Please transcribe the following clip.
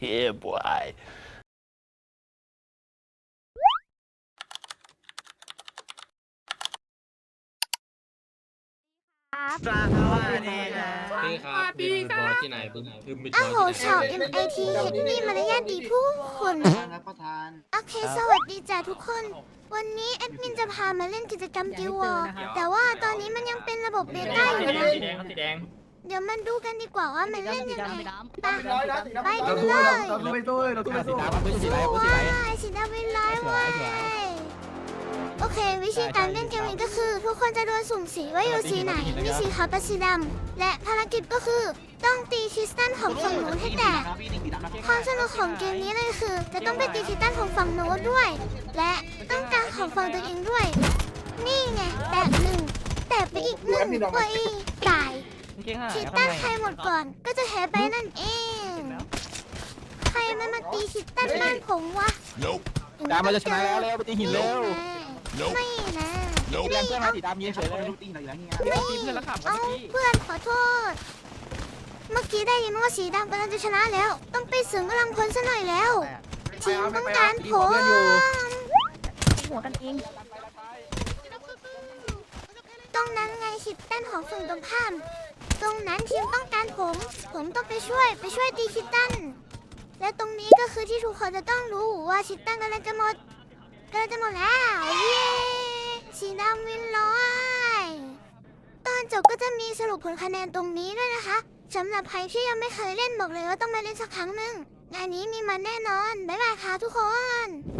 yeah, boy. สวัสดีครับพี่ครับบินบอลที่ไหนบึ้งคือบินบอ้าอโหที่ชาว ไหน MIT เห็นนี่มารยาทดีผู้คนรับประธาน โอเค สวัสดีจ้ะทุกคน วันนี้แอดมินจะพามาเล่นกิจกรรมกิวอร์แต่ว่าตอนนี้มันยังเป็นระบบเบต้าอยู่นะ เดี๋ยวมันดูกันดีกว่าว่ามันเล่นยังไงไปร้อยนะสีดำไปกันเราเลสู้ยเราสู้ไปสู้เราสู้ไปสู้ว้ายสีดำเป็นร้อยเว้ยโอเค วิธีการเล่นเกมนี้ก็คือ ทุกคนจะโดนสุ่มสีว่าอยู่สีไหน มีสีขาวกับสีดำและภารกิจก็คือต้องตีคริสตัลของฝั่งนู้นให้แตก ความสนุกของเกมนี้เลยคือ จะต้องไปตีคิตตันของฝั่งโน้นด้วย และต้องการของฝั่งตัวเองด้วย นี่ไงแตกหนึ่งแตกไปอีกหนึ่งเว้ ยตายคิตตันใครหมดก่อนก็จะแพ้ไปนั่นเอง ใครมันมาตีคิตตันบ้านผมวะ Nope. อย่งดำเราจะชนะแล้วเร็วไปตีหินเร็วไม่นะ Nope. แรงเพื่อนมาสีดำยิงเฉยเลยตีหน่อยอย่างเงี้ยไม่เพื่อนแล้วครับเอาเพื่อนขอโทษ เมื่อกี้ได้ยินว่าสีดำกำลังจะชนะแล้ว ต้องไปเสริมกำลังพลซะหน่อยแล้วทีมต้องการผมหัวกันเองตรงนั้นไงคิดตันของฝั่งตรงข้าม ตรงนั้นทีมต้องการผม ผมต้องไปช่วยไปช่วยตีคิดตัน และตรงนี้ก็คือที่ทุกคนจะต้องรู้ว่าคิดตันกำลังจะหมดกำลังจะหมดแล้ว เย้สีดำวินร้อย ตอนจบก็จะมีสรุปผลคะแนนตรงนี้ด้วยนะคะสำหรับใครที่ยังไม่เคยเล่นบอกเลยว่าต้องมาเล่นสักครั้งหนึ่งงานนี้มีมันแน่นอน บ๊ายบายค่ะทุกคน